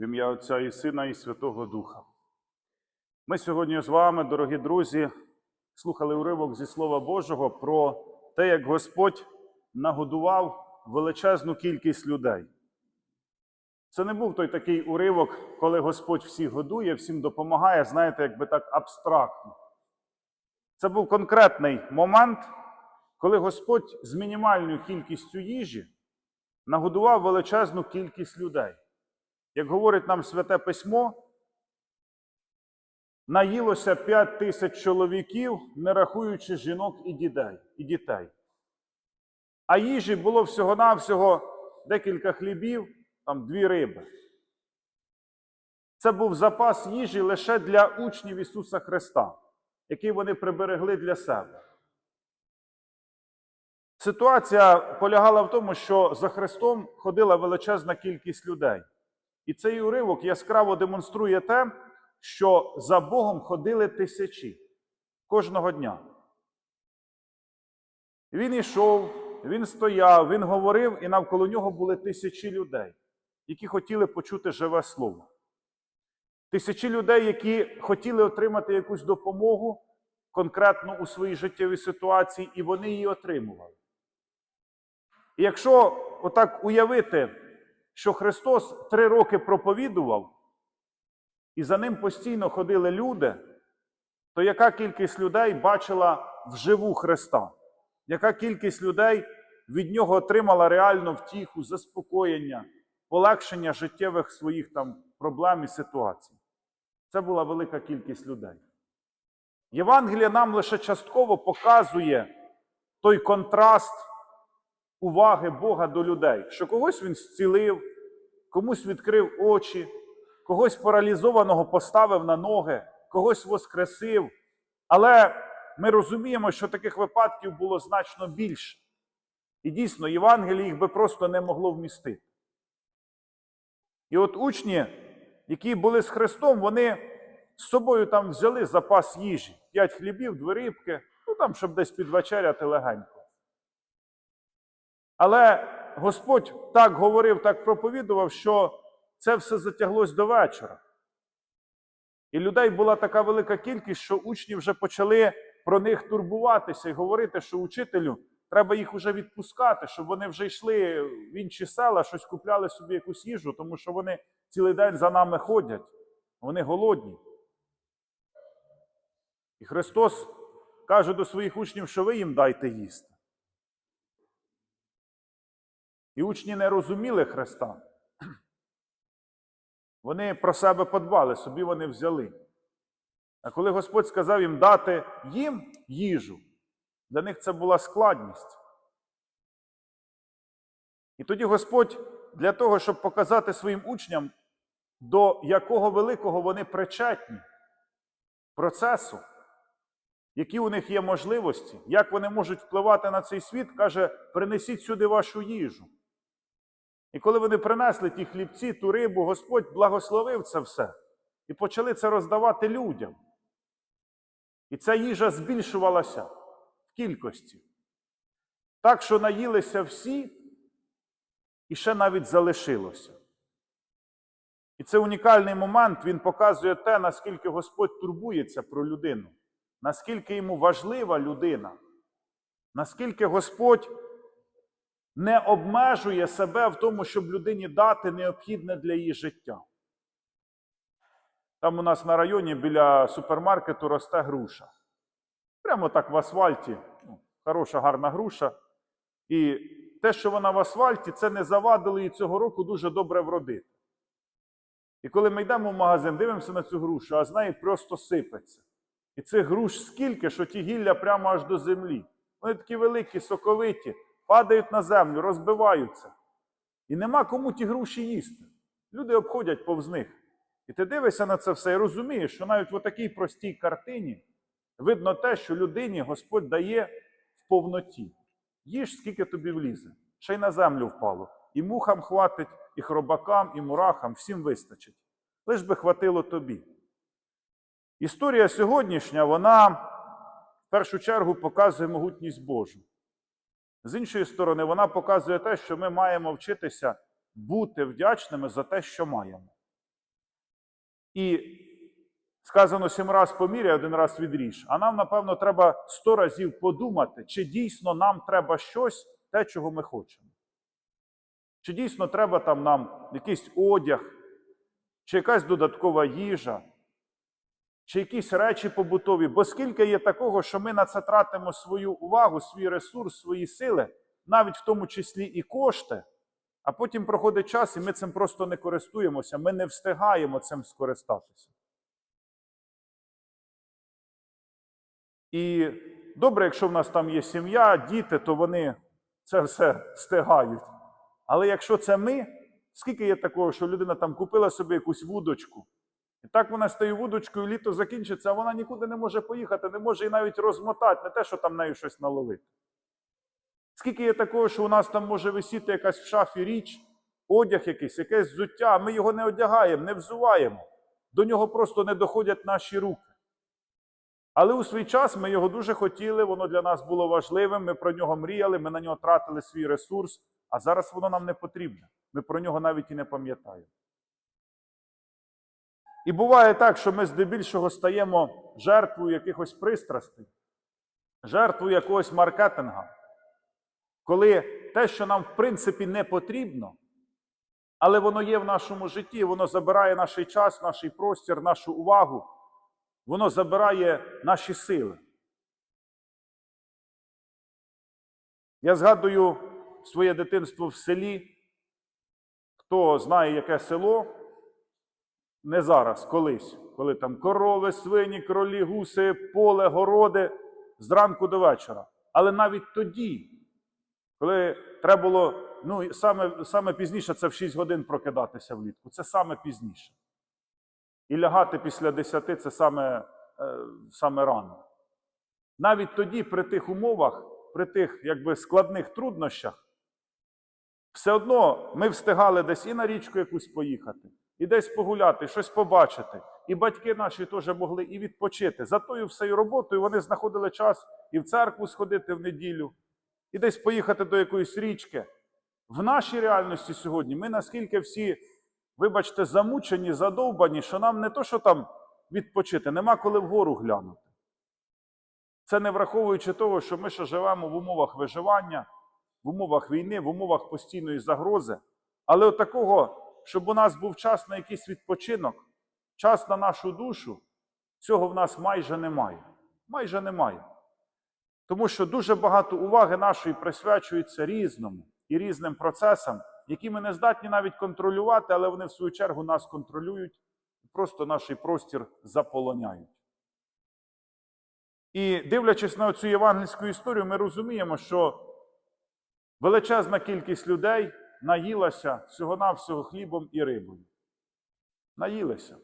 В ім'я Отця і Сина, і Святого Духа. Ми сьогодні з вами, дорогі друзі, слухали уривок зі Слова Божого про те, як Господь нагодував величезну кількість людей. Це не був той такий уривок, коли Господь всіх годує, всім допомагає, знаєте, якби так абстрактно. Це був конкретний момент, коли Господь з мінімальною кількістю їжі нагодував величезну кількість людей. Як говорить нам Святе Письмо, наїлося 5 тисяч чоловіків, не рахуючи жінок і дітей. А їжі було всього-навсього декілька хлібів, там дві риби. Це був запас їжі лише для учнів Ісуса Христа, який вони приберегли для себе. Ситуація полягала в тому, що за Христом ходила величезна кількість людей. І цей уривок яскраво демонструє те, що за Богом ходили тисячі кожного дня. Він йшов, він стояв, він говорив, і навколо нього були тисячі людей, які хотіли почути живе слово. Тисячі людей, які хотіли отримати якусь допомогу конкретно у своїй життєвій ситуації, і вони її отримували. І якщо отак уявити, що Христос три роки проповідував, і за ним постійно ходили люди, то яка кількість людей бачила вживу Христа? Яка кількість людей від нього отримала реальну втіху, заспокоєння, полегшення життєвих своїх там проблем і ситуацій? Це була велика кількість людей. Євангелія нам лише частково показує той контраст уваги Бога до людей, що когось він зцілив, комусь відкрив очі, когось паралізованого поставив на ноги, когось воскресив. Але ми розуміємо, що таких випадків було значно більше. І дійсно, Євангеліє їх би просто не могло вмістити. І от учні, які були з Христом, вони з собою там взяли запас їжі: п'ять хлібів, дві рибки, ну там, щоб десь підвечеряти легенько. Але Господь так говорив, так проповідував, що це все затяглось до вечора. І людей була така велика кількість, що учні вже почали про них турбуватися і говорити, що учителю треба їх вже відпускати, щоб вони вже йшли в інші села, щось купляли собі якусь їжу, тому що вони цілий день за нами ходять, вони голодні. І Христос каже до своїх учнів, що ви їм дайте їсти. І учні не розуміли Христа. Вони про себе подбали, собі вони взяли. А коли Господь сказав їм дати їм їжу, для них це була складність. І тоді Господь для того, щоб показати своїм учням, до якого великого вони причетні процесу, які у них є можливості, як вони можуть впливати на цей світ, каже: принесіть сюди вашу їжу. І коли вони принесли ті хлібці, ту рибу, Господь благословив це все і почали це роздавати людям. І ця їжа збільшувалася в кількості. Так, що наїлися всі, і ще навіть залишилося. І це унікальний момент, він показує те, наскільки Господь турбується про людину, наскільки йому важлива людина, наскільки Господь не обмежує себе в тому, щоб людині дати необхідне для її життя. Там у нас на районі біля супермаркету росте груша. Прямо так в асфальті. Ну, хороша, гарна груша. І те, що вона в асфальті, це не завадило їй цього року дуже добре вродити. І коли ми йдемо в магазин, дивимося на цю грушу, а з неї просто сипеться. І цих груш скільки, що ті гілля прямо аж до землі. Вони такі великі, соковиті, падають на землю, розбиваються. І нема кому ті груші їсти. Люди обходять повз них. І ти дивишся на це все і розумієш, що навіть в такій простій картині видно те, що людині Господь дає в повноті. Їж, скільки тобі влізе, ще й на землю впало. І мухам хватить, і хробакам, і мурахам, всім вистачить. Лиш би хватило тобі. Історія сьогоднішня, вона в першу чергу показує могутність Божу. З іншої сторони, вона показує те, що ми маємо вчитися бути вдячними за те, що маємо. І сказано сім раз поміряй, один раз відріж. А нам, напевно, треба сто разів подумати, чи дійсно нам треба щось, те, чого ми хочемо. Чи дійсно треба там нам якийсь одяг, чи якась додаткова їжа, чи якісь речі побутові. Бо скільки є такого, що ми на це тратимо свою увагу, свій ресурс, свої сили, навіть в тому числі і кошти, а потім проходить час, і ми цим просто не користуємося, ми не встигаємо цим скористатися. І добре, якщо в нас там є сім'я, діти, то вони це все встигають. Але якщо це ми, скільки є такого, що людина там купила собі якусь вудочку, так вона стає вудочкою, літо закінчиться, а вона нікуди не може поїхати, не може і навіть розмотати, не те, що там нею щось наловити. Скільки є такого, що у нас там може висіти якась в шафі річ, одяг якийсь, якесь взуття, а ми його не одягаємо, не взуваємо. До нього просто не доходять наші руки. Але у свій час ми його дуже хотіли, воно для нас було важливим, ми про нього мріяли, ми на нього тратили свій ресурс, а зараз воно нам не потрібне. Ми про нього навіть і не пам'ятаємо. І буває так, що ми здебільшого стаємо жертвою якихось пристрастей, жертвою якогось маркетинга, коли те, що нам в принципі не потрібно, але воно є в нашому житті, воно забирає наш час, наш простір, нашу увагу, воно забирає наші сили. Я згадую своє дитинство в селі. Хто знає, яке село, не зараз, колись, коли там корови, свині, кролі, гуси, поле, городи зранку до вечора. Але навіть тоді, коли треба було, ну саме, саме пізніше це в 6 годин прокидатися влітку, це саме пізніше. І лягати після 10 це саме, е, саме рано. Навіть тоді, при тих умовах, при тих якби, складних труднощах, все одно ми встигали десь і на річку якусь поїхати, і десь погуляти, щось побачити. І батьки наші теж могли і відпочити. За тою всею роботою вони знаходили час і в церкву сходити в неділю, і десь поїхати до якоїсь річки. В нашій реальності сьогодні ми наскільки всі, вибачте, замучені, задовбані, що нам не то, що там відпочити, нема коли вгору глянути. Це не враховуючи того, що ми ще живемо в умовах виживання, в умовах війни, в умовах постійної загрози. Але от такого, щоб у нас був час на якийсь відпочинок, час на нашу душу, цього в нас майже немає. Майже немає. Тому що дуже багато уваги нашої присвячується різному і різним процесам, які ми не здатні навіть контролювати, але вони в свою чергу нас контролюють і просто наш простір заполоняють. І дивлячись на цю євангельську історію, ми розуміємо, що величезна кількість людей наїлася всього-навсього хлібом і рибою. Наїлися,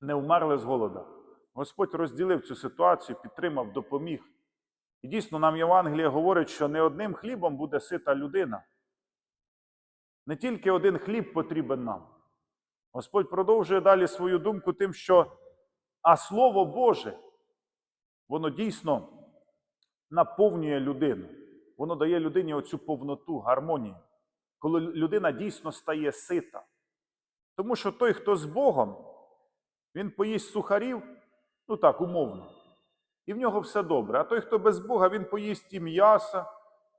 не вмерли з голода. Господь розділив цю ситуацію, підтримав, допоміг. І дійсно, нам Євангеліє говорить, що не одним хлібом буде сита людина. Не тільки один хліб потрібен нам. Господь продовжує далі свою думку тим, що а Слово Боже, воно дійсно наповнює людину. Воно дає людині оцю повноту, гармонію, коли людина дійсно стає сита. Тому що той, хто з Богом, він поїсть сухарів, ну так, умовно, і в нього все добре. А той, хто без Бога, він поїсть і м'яса,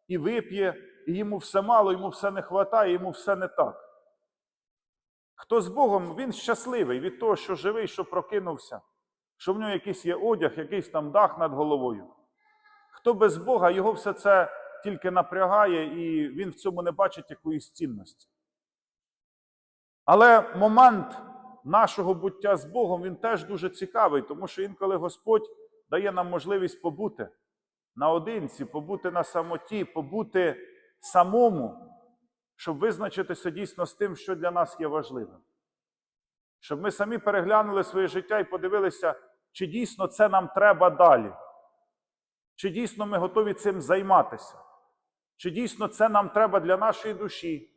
і вип'є, і йому все мало, йому все не вистачає, йому все не так. Хто з Богом, він щасливий від того, що живий, що прокинувся, що в нього якийсь є одяг, якийсь там дах над головою. Хто без Бога, його все це тільки напрягає, і він в цьому не бачить якоїсь цінності. Але момент нашого буття з Богом він теж дуже цікавий, тому що інколи Господь дає нам можливість побути наодинці, побути на самоті, побути самому, щоб визначитися дійсно з тим, що для нас є важливим. Щоб ми самі переглянули своє життя і подивилися, чи дійсно це нам треба далі. Чи дійсно ми готові цим займатися? Чи дійсно це нам треба для нашої душі,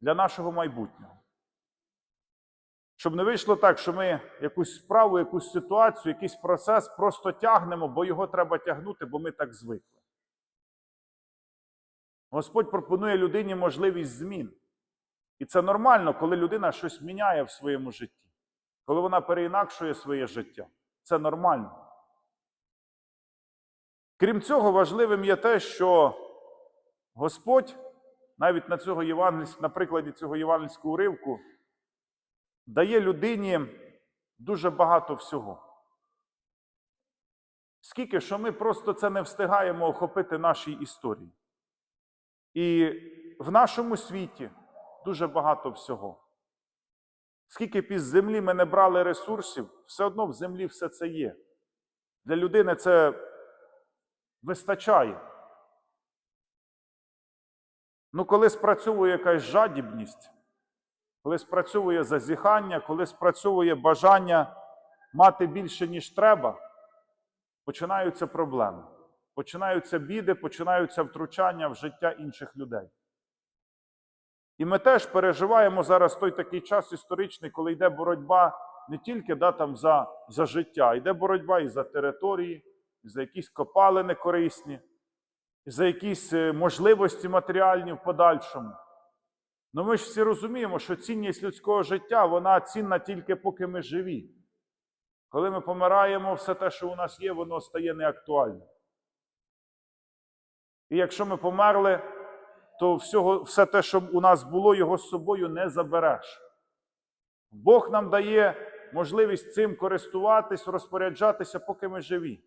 для нашого майбутнього? Щоб не вийшло так, що ми якусь справу, якусь ситуацію, якийсь процес просто тягнемо, бо його треба тягнути, бо ми так звикли. Господь пропонує людині можливість змін. І це нормально, коли людина щось міняє в своєму житті. коли вона переінакшує своє життя. Це нормально. Крім цього, важливим є те, що Господь навіть на, цього євангельсь... на прикладі цього євангельського уривку дає людині дуже багато всього. Скільки, що ми просто це не встигаємо охопити нашій історії. І в нашому світі дуже багато всього. Скільки із землі ми не брали ресурсів, все одно в землі все це є. Для людини це вистачає. Ну, коли спрацьовує якась жадібність, коли спрацьовує зазіхання, коли спрацьовує бажання мати більше, ніж треба, починаються проблеми, починаються біди, починаються втручання в життя інших людей. І ми теж переживаємо зараз той такий час історичний, коли йде боротьба не тільки да, там, за, за життя, йде боротьба і за території, і за якісь копалини корисні, за якісь е, можливості матеріальні в подальшому. Ну ми ж всі розуміємо, що цінність людського життя вона цінна тільки поки ми живі. Коли ми помираємо, все те, що у нас є, воно стає неактуальним. І якщо ми померли, то всього, все те, що у нас було, його з собою не забереш. Бог нам дає можливість цим користуватись, розпоряджатися, поки ми живі.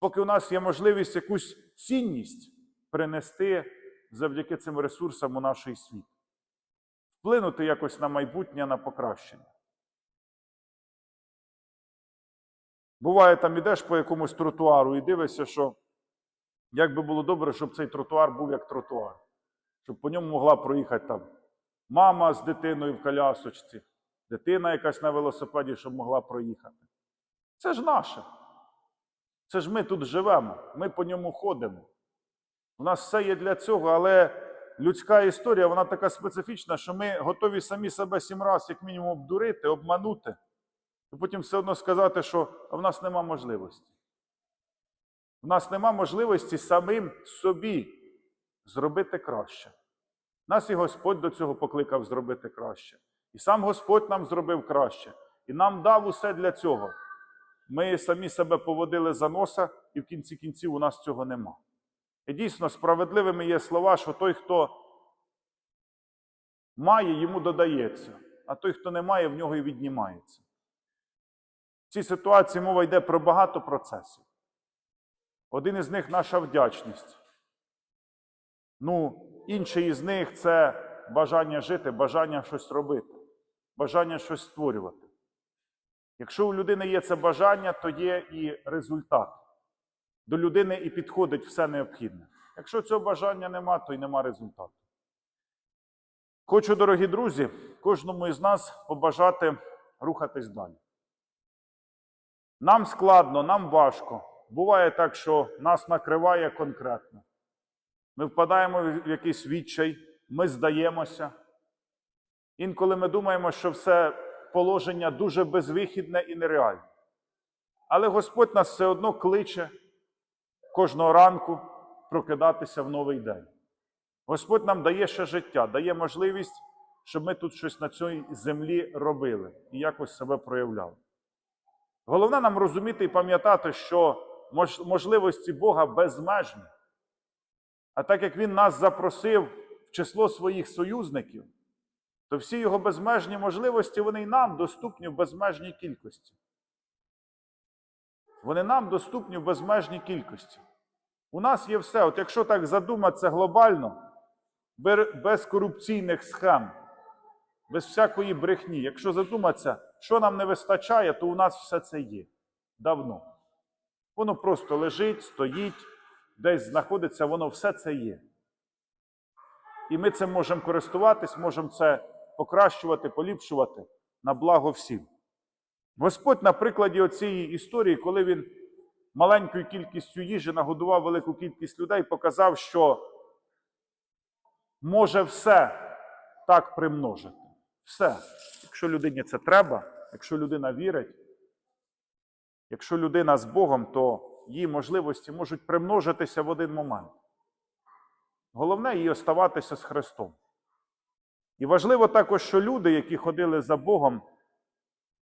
Поки у нас є можливість якусь цінність принести завдяки цим ресурсам у наш світ. Вплинути якось на майбутнє, на покращення. Буває, там ідеш по якомусь тротуару і дивишся, що як би було добре, щоб цей тротуар був як тротуар, щоб по ньому могла проїхати там мама з дитиною в колясочці, дитина якась на велосипеді, щоб могла проїхати. Це ж наше. Це ж ми тут живемо, ми по ньому ходимо. У нас все є для цього, але людська історія вона така специфічна, що ми готові самі себе сім разів, як мінімум, обдурити, обманути, і потім все одно сказати, що в нас нема можливості. У нас нема можливості самим собі зробити краще. Нас і Господь до цього покликав зробити краще. І сам Господь нам зробив краще. І нам дав усе для цього. Ми самі себе поводили за носа, і в кінці кінців у нас цього нема. І дійсно справедливими є слова, що той, хто має, йому додається, а той, хто не має, в нього і віднімається. В цій ситуації мова йде про багато процесів. Один із них наша вдячність. Ну, інший із них це бажання жити, бажання щось робити, бажання щось створювати. Якщо у людини є це бажання, то є і результат. До людини і підходить все необхідне. Якщо цього бажання нема, то й нема результату. Хочу, дорогі друзі, кожному із нас побажати рухатись далі. Нам складно, нам важко. Буває так, що нас накриває конкретно. Ми впадаємо в якийсь відчай, ми здаємося. Інколи ми думаємо, що все положення дуже безвихідне і нереальне. Але Господь нас все одно кличе кожного ранку прокидатися в новий день. Господь нам дає ще життя, дає можливість, щоб ми тут щось на цій землі робили і якось себе проявляли. Головне нам розуміти і пам'ятати, що можливості Бога безмежні. А так як Він нас запросив в число своїх союзників, то всі його безмежні можливості вони й нам доступні в безмежній кількості. Вони нам доступні в безмежній кількості. У нас є все. От якщо так задуматися глобально, без корупційних схем, без всякої брехні, якщо задуматися, що нам не вистачає, то у нас все це є давно. Воно просто лежить, стоїть, десь знаходиться, воно все це є. І ми цим можемо користуватись, можемо це покращувати, поліпшувати на благо всім. Господь на прикладі цієї історії, коли він маленькою кількістю їжі нагодував велику кількість людей, показав, що може все так примножити. Все. Якщо людині це треба, якщо людина вірить, якщо людина з Богом, то її можливості можуть примножитися в один момент. Головне їй оставатися з Христом. І важливо також, що люди, які ходили за Богом,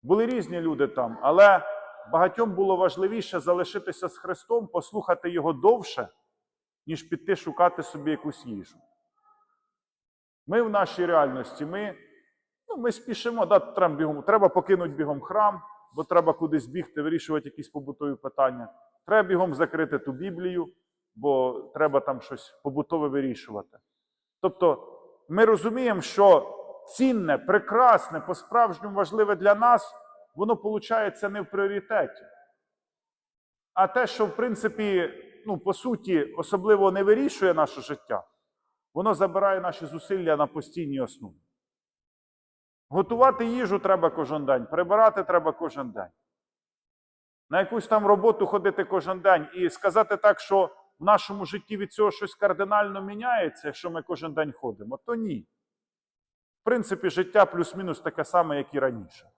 Були різні люди там, але багатьом було важливіше залишитися з Христом, послухати Його довше, ніж піти шукати собі якусь їжу. Ми в нашій реальності, ми, ну, ми спішимо, да, треба, бігом, треба покинути бігом храм, бо треба кудись бігти, вирішувати якісь побутові питання. Треба бігом закрити ту Біблію, бо треба там щось побутове вирішувати. Тобто ми розуміємо, що цінне, прекрасне, по-справжньому важливе для нас, воно виходить не в пріоритеті. А те, що, в принципі, ну, по суті, особливо не вирішує наше життя, воно забирає наші зусилля на постійній основі. Готувати їжу треба кожен день, прибирати треба кожен день. На якусь там роботу ходити кожен день і сказати так, що в нашому житті від цього щось кардинально міняється, якщо ми кожен день ходимо, то ні. В принципі, життя плюс-мінус таке саме, як і раніше.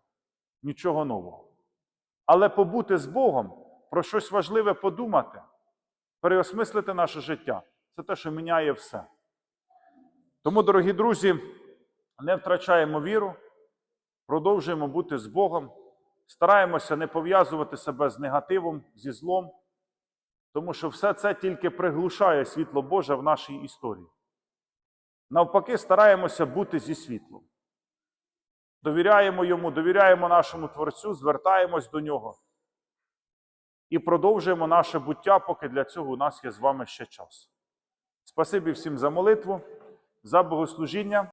Нічого нового. Але побути з Богом, про щось важливе подумати, переосмислити наше життя це те, що міняє все. Тому, дорогі друзі, не втрачаємо віру, продовжуємо бути з Богом, стараємося не пов'язувати себе з негативом, зі злом, тому що все це тільки приглушає світло Боже в нашій історії. Навпаки, стараємося бути зі світлом. Довіряємо йому, довіряємо нашому Творцю, звертаємось до нього і продовжуємо наше буття, поки для цього у нас є з вами ще час. Спасибі всім за молитву, за богослужіння.